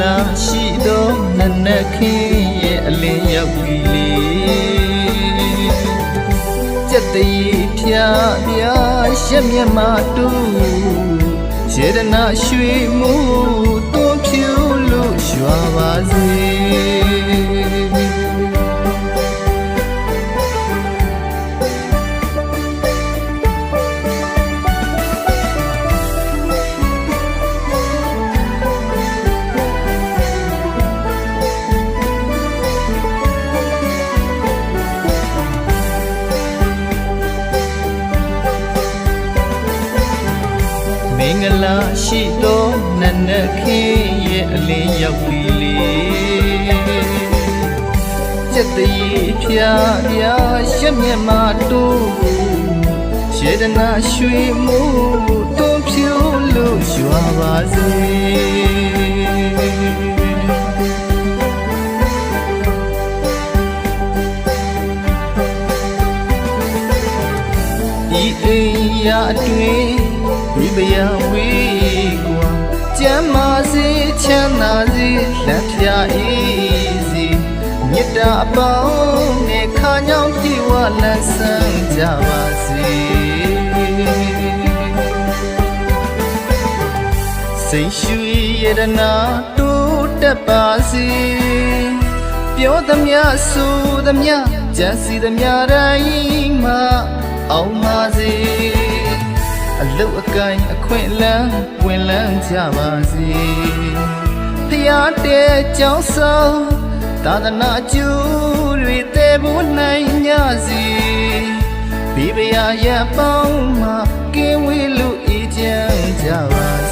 လာရှိသောနတ်နတ်ခင်းရဲ့အလင်းရောက်ပြီလေကြက်တရီဖြာပြာရက်မျက်မှတူစေတနာရွှေမှုတွန်းဖြူလို့ရွာပါစေ ဂလာရှိသောနတ်နတ်ခင်းရဲ့အလင်းရောက်ပြီလေစက်တရီဖြာပြာရက်မျက်မှတူရှေဒနာရွှေမှုတွန်းဖြူလို့ရွာပါစေဤအိမ်ရာအတွင် ဒီပယဝေးကွာကျမ်းမာစေချမ်းသာစေလက်ဖြာအေးစေမေတ္တာအပေါင်းနဲ့ခါညောင်းပြေဝလက်ဆန်းကြပါစေစိတ်ရှူရတနာတိုးတက်ပါစေပြောသမျှဆိုသမျှကြံစီသမျှတိုင်းမှာအောင်ပါစေ အလုတ်အကိုင်းအခွင့်အလန်းဝင်လန်းကြပါစေဖျားတဲ့ကြောင်းဆောင်သာသနာကျူတွေတည်ဖို့နိုင်ကြစီဘိဗယာရပေါင်းမှာကင်းဝေးလို့အေးချမ်းကြပါစေ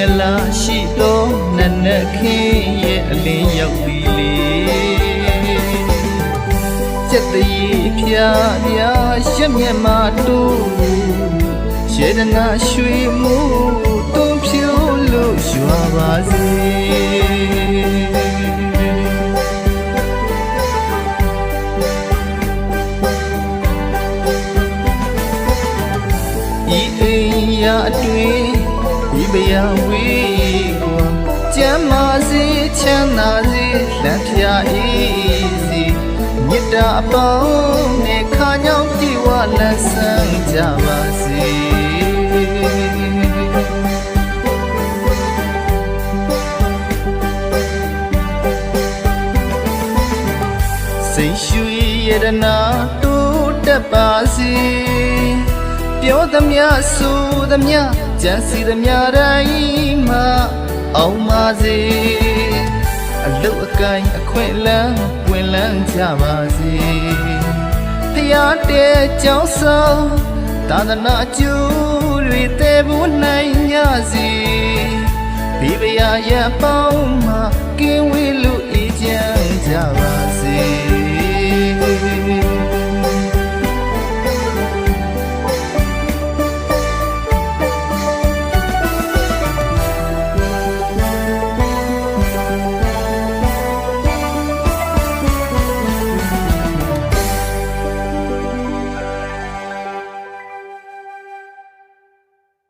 ဂလာရှိသောနတ်နတ်ခင်းရဲ့အလင်းရောက်ပြီလေစက်တရီဖြာပြာရက်မျက်မှတူရှေဒနာရွှေမှုတွန်းဖြူလို့ရွာပါစေဤအိမ်ရာအတွင်ဒီ ပယဝေးကွာကျမ်းမာစေချမ်းသာစေလက်ဖြာအေးစီမေတ္တာအပေါင်းနဲ့ခါညောင်းပြေဝလက်ဆန်းကြပါစေစိတ်ရှူရတနာတိုးတက်ပါစေ ပြောသမျှဆိုသမျှကြံစီသမျှတိုင်းမှာအောင်ပါစေအလုတ်အကိုင်းအခွင့်အလန်းဝင်လန်းကြပါစေဖျားတဲ့ကြောင်းဆောင်သာသနာကျူတွေတည်ဖို့နိုင်ကြစီဘိဗယာရပေါင်းမှာကင်းဝေးလို့